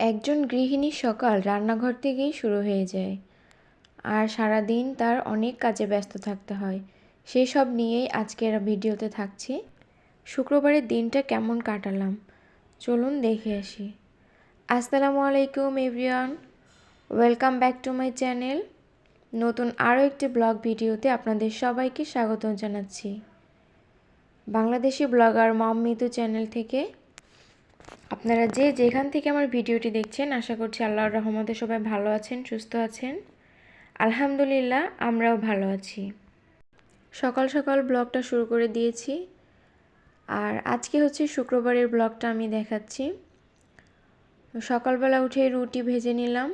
একজন গৃহিণীর সকাল রান্নাঘর থেকেই শুরু হয়ে যায়। আর সারাদিন তার অনেক কাজে ব্যস্ত থাকতে হয়। সেই সব নিয়েই আজকের ভিডিওতে থাকছি। শুক্রবারের দিনটা কেমন কাটালাম? চলুন দেখে আসি। আসসালামু আলাইকুম, everyone. Welcome back to my channel. নতুন আরও একটি ব্লগ ভিডিওতে আপনাদের সবাইকে স্বাগত জানাচ্ছি। বাংলাদেশি ব্লগার মম মিতু চ্যানেল থেকে আপনারা যে যেখান থেকে আমার ভিডিওটি দেখছেন, আশা করছি আল্লাহর রহমতে সবাই ভালো আছেন, সুস্থ আছেন। আলহামদুলিল্লাহ, আমরাও ভালো আছি। সকাল সকাল ব্লগটা শুরু করে দিয়েছি। আর আজকে হচ্ছে শুক্রবারের ব্লগটা আমি দেখাচ্ছি। সকালবেলা উঠে রুটি ভেজে নিলাম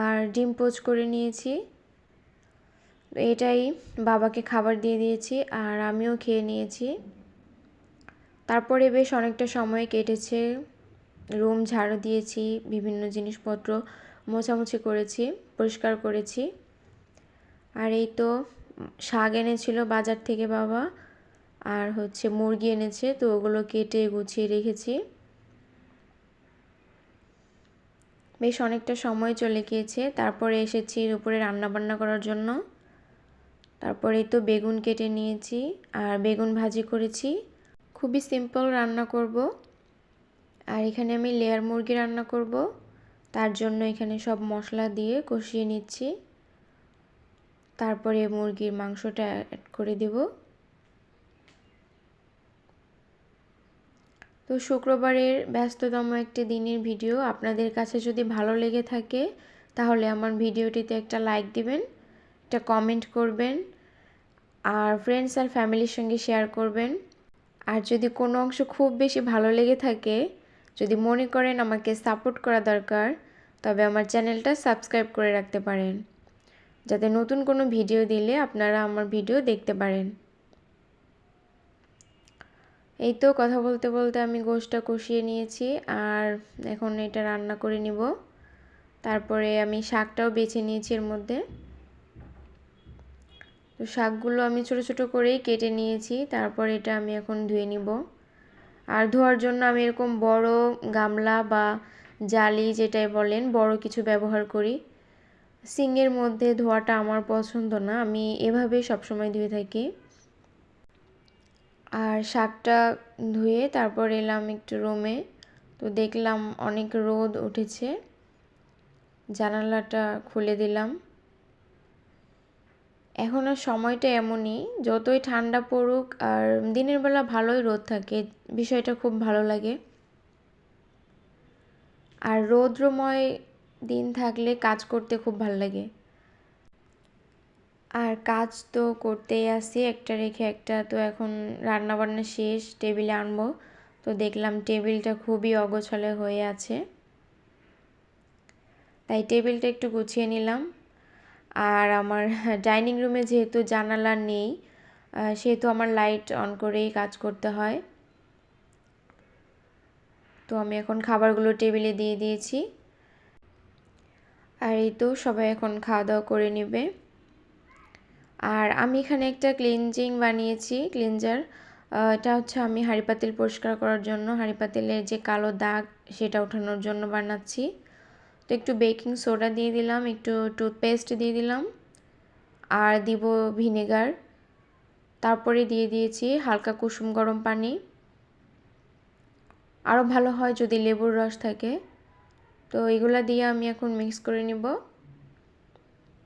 আর ডিম পোচ করে নিয়েছি। এটাই বাবাকে খাবার দিয়ে দিয়েছি আর আমিও খেয়ে নিয়েছি। তারপরে বেশ অনেকটা সময় কেটেছে। রুম ঝাড়ু দিয়েছি, বিভিন্ন জিনিসপত্র মোছামুছি করেছি, পরিষ্কার করেছি। আর এই তো শাক এনেছিল বাজার থেকে বাবা, আর হচ্ছে মুরগি এনেছে, তো ওগুলো কেটে গুছিয়ে রেখেছি। বেশ অনেকটা সময় চলে গিয়েছে, তারপরে এসেছি উপরে রান্না বান্না করার জন্য। তারপরে তো বেগুন কেটে নিয়েছি, আর বেগুন ভাজি করেছি। খুবই সিম্পল রান্না করব। আর এখানে আমি লেয়ার মুরগি রান্না করব। তার জন্য এখানে সব মশলা দিয়ে কষিয়ে নিচ্ছি। তারপরে মুরগির মাংসটা অ্যাড করে দেব। তো শুক্রবারের ব্যস্ততম একটি দিনের ভিডিও আপনাদের কাছে যদি ভালো লেগে থাকে, তাহলে আমার ভিডিওটিতে একটা লাইক দিবেন, একটা কমেন্ট করবেন, আর ফ্রেন্ডস আর ফ্যামিলির সঙ্গে শেয়ার করবেন। আর যদি কোনো অংশ খুব বেশি ভালো লেগে থাকে যদি মনে করেন আমাকে সাপোর্ট করা দরকার, তবে আমার চ্যানেলটা সাবস্ক্রাইব করে রাখতে পারেন। যাতে নতুন কোনো ভিডিও দিলে আপনারা আমার ভিডিও দেখতে পারেন। এই তো কথা বলতে বলতে আমি গোশটা কষিয়ে নিয়েছি, আর এখন এটা রান্না করে নিব। তারপরে আমি শাকটাও বেছে নিয়েছি এর মধ্যে। তো শাকগুলো আমি ছোট ছোট করেই কেটে নিয়েছি, তারপর এটা আমি এখন ধুয়ে নিব। আর ধোয়ার জন্য আমি এরকম বড় গামলা বা জালি যেটাই বলেন বড় কিছু ব্যবহার করি। সিংয়ের মধ্যে ধোয়াটা আমার পছন্দ না, আমি এভাবেই সবসময় ধুয়ে থাকি। আর শাকটা ধুয়ে তারপর এলাম একটু রুমে তো দেখলাম অনেক রোদ উঠেছে, জানালাটা খুলে দিলাম। এখন আর সময়টা এমনই, যতই ঠান্ডা পড়ুক আর দিনের বেলা ভালোই রোদ থাকে, বিষয়টা খুব ভালো লাগে। আর রৌদ্রময় দিন থাকলে কাজ করতে খুব ভালো লাগে। আর কাজ তো করতেই আসি, একটা রেখে একটা, তো এখন রান্না বান্না শেষ, টেবিলে আনব। তো দেখলাম টেবিলটা খুবই অগোছালো হয়ে আছে। তাই টেবিলটা একটু গুছিয়ে নিলাম। আর আমার ডাইনিং রুমে যেহেতু জানালা নেই সেহেতু আমার লাইট অন করেই কাজ করতে হয়। তো আমি এখন খাবারগুলো টেবিলে দিয়ে দিয়েছি। আর এই তো সবাই এখন খাওয়া দাওয়া করে নেবে। আর আমি এখানে একটা ক্লিনজিং বানিয়েছি, ক্লিনজার। এটা হচ্ছে আমি হাঁড়ি পাতিল পরিষ্কার করার জন্য, হাঁড়ি পাতিলের যে কালো দাগ সেটা ওঠানোর জন্য বানাচ্ছি। তো একটু বেকিং সোডা দিয়ে দিলাম, একটু টুথপেস্ট দিয়ে দিলাম, আর দিব ভিনেগার। তারপরে দিয়ে দিয়েছি হালকা কুসুম গরম পানি। আরও ভালো হয় যদি লেবুর রস থাকে। তো এগুলা দিয়ে আমি এখন মিক্স করে নিব।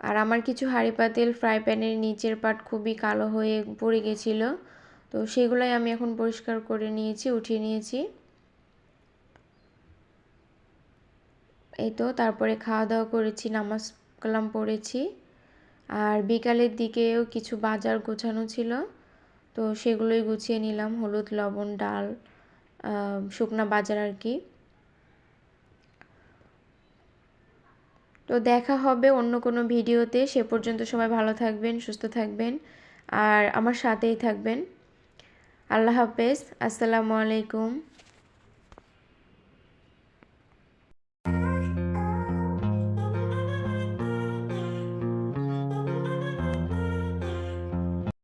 আর আমার কিছু হাঁড়ি পাতিল ফ্রাই প্যানের নিচের পাট খুবই কালো হয়ে পড়ে গেছিল। তো সেগুলাই আমি এখন পরিষ্কার করে নিয়েছি, উঠিয়ে নিয়েছি। এই তো তারপরে খাওয়া দাওয়া করেছি, নামাজ কালাম পড়েছি। আর বিকালের দিকেও কিছু বাজার গোছানো ছিল, তো সেগুলোই গুছিয়ে নিলাম, হলুদ, লবণ, ডাল শুকনা বাজার আর কি। তো দেখা হবে অন্য কোনো ভিডিওতে, সে পর্যন্ত সবাই ভালো থাকবেন, সুস্থ থাকবেন, আর আমার সাথেই থাকবেন। আল্লাহ হাফেজ, আসসালামু আলাইকুম।